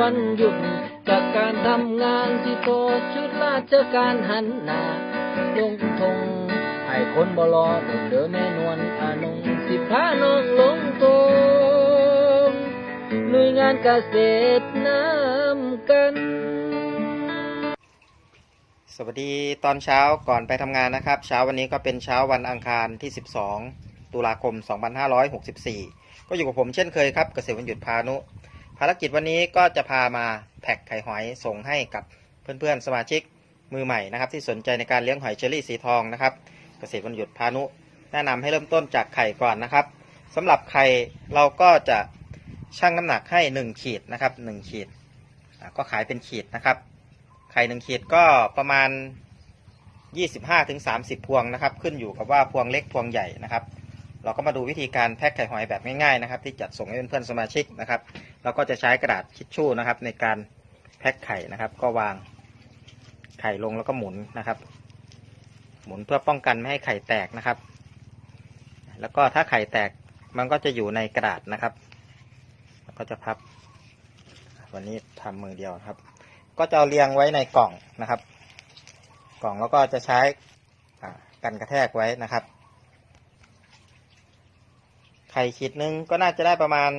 วันหยุดจากการทำงานที่โตชุดราชการหันหน้าลงทงให้คนบรอต้องเดินแม่นวลอานงสิพาน้องลงตงหน่วยงานเกษตรน้ำกัน สวัสดีตอนเช้าก่อนไปทำงานนะครับ เช้าวันนี้ก็เป็นเช้าวันอังคารที่ 12 ตุลาคม 2564 ก็อยู่กับผมเช่นเคยครับเกษตรวันหยุดพานุ ภารกิจวันนี้ก็จะพามาแพ็คไข่หอยส่งให้กับเพื่อนๆสมาชิกมือใหม่นะครับ ที่สนใจในการเลี้ยงหอยเชอรี่สีทองนะครับเกษตรวันหยุดพานุแนะนำให้เริ่มต้นจากไข่ก่อนนะครับสำหรับไข่เราก็จะชั่งน้ำหนักให้ 1 ขีดนะครับ1ขีดก็ขายเป็นขีดนะครับ ไข่หนึ่งขีดก็ประมาณ 25-30ถึง30 พวงนะครับ ขึ้นอยู่กับว่าพวงเล็กพวงใหญ่นะครับ เราก็มาดูวิธีการแพ็คไข่หอยแบบง่ายๆนะครับ ที่จัดส่งให้เพื่อนๆสมาชิกนะครับเราก็จะใช้กระดาษทิชชู่นะครับ ในการแพ็คไข่นะครับ ก็วางไข่ลงแล้วก็หมุนนะครับ หมุนเพื่อป้องกันไม่ให้ไข่แตกนะครับ แล้วก็ถ้าไข่แตกมันก็จะอยู่ในกระดาษนะครับแล้วก็จะพับ วันนี้ทำมือเดียวครับ ก็จะเอาเรียงไว้ในกล่องนะครับ กล่องแล้วก็จะใช้กันกระแทกไว้นะครับ ไข่ขีดหนึงก็น่าจะได้ประมาณ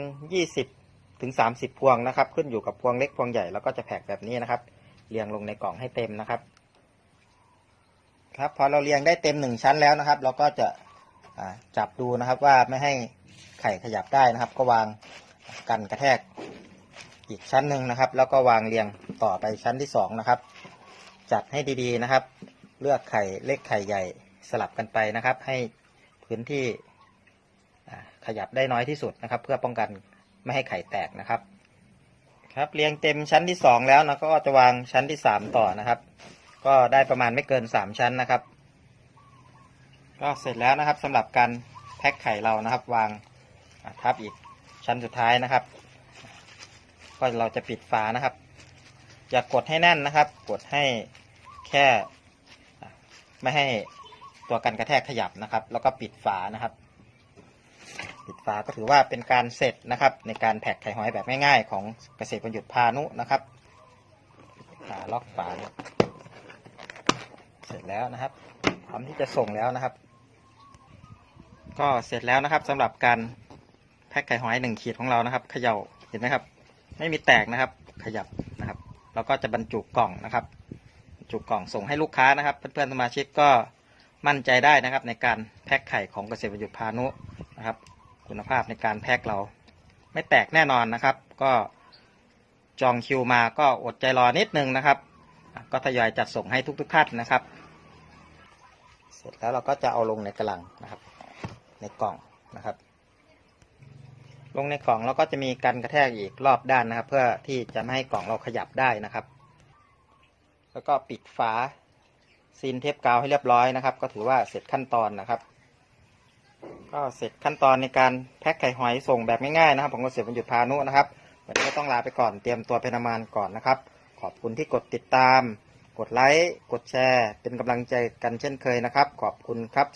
20ถึง30 พวงนะครับ ขึ้นอยู่กับพวงเล็กพวงใหญ่แล้วก็จะแพ็คแบบนี้นะครับ เรียงลงในกล่องให้เต็มนะครับ ครับพอเราเรียงได้เต็มหนึ่งชั้นแล้วนะครับ เราก็จะจับดูนะครับว่าไม่ให้ไข่ขยับได้นะครับ ก็วางกันกระแทกอีกชั้นหนึ่งนะครับ แล้วก็วางเรียงต่อไปชั้นที่สองนะครับ จัดให้ดีๆนะครับ เลือกไข่เล็กไข่ใหญ่สลับกันไปนะครับ ให้พื้นที่ ขยับได้น้อยที่สุดนะครับ เพื่อป้องกันไม่ให้ไข่แตกนะครับ ครับเรียงเต็มชั้นที่สองแล้วนะก็จะวางชั้นที่สามต่อนะครับ ก็ได้ประมาณไม่เกินสามชั้นนะครับ ก็เสร็จแล้วนะครับสำหรับการแพ็คไข่เรานะครับ วางทับอีกชั้นสุดท้ายนะครับ ก็เราจะปิดฝานะครับ อย่ากดให้แน่นนะครับ กดให้แค่ไม่ให้ตัวกันกระแทกขยับนะครับ แล้วก็ปิดฝานะครับ ปิดฝาก็ถือว่าเป็นการเสร็จนะครับ ในการแพ็คไข่หอยแบบง่ายๆ ของเกษตรประยุทธ์พานุนะครับฝาล็อกฝาเสร็จแล้วนะครับพร้อมที่จะส่งแล้วนะครับ ก็เสร็จแล้วนะครับสำหรับการแพ็คไข่หอยหนึ่งขีดของเรานะครับเขย่าเห็นไหมครับ ไม่มีแตกนะครับ ขยับนะครับแล้วก็จะบรรจุกล่องนะครับบรรจุกล่องส่งให้ลูกค้านะครับ เพื่อนๆสมาชิกก็มั่นใจได้นะครับ ในการแพ็คไข่ของเกษตรประยุทธ์พานุนะครับ คุณภาพในการแพ็คเรา ไม่แตกแน่นอนนะครับ ก็จองคิวมาก็อดใจรอนิดนึงนะครับ ก็ทยอยจัดส่งให้ทุกๆท่านนะครับ เสร็จแล้วเราก็จะเอาลงในกระลังนะครับ ในกล่องนะครับ ลงในกล่องเราก็จะมีกันกระแทกอีกรอบด้านนะครับ เพื่อที่จะไม่ให้กล่องเราขยับได้นะครับ แล้วก็ปิดฝาซีนเทปกาวให้เรียบร้อยนะครับ ก็ถือว่าเสร็จขั้นตอนนะครับ ก็เสร็จขั้นตอนในการแพ็คไข่หอยส่งแบบง่ายๆนะครับผมก็เสียบรรยุพานุนะครับวันนี้ก็ต้องลาไปก่อนเตรียมตัวเปทำงานก่อนนะครับ ขอบคุณที่กดติดตาม กดไลค์กดแชร์ เป็นกำลังใจกันเช่นเคยนะครับ ขอบคุณครับ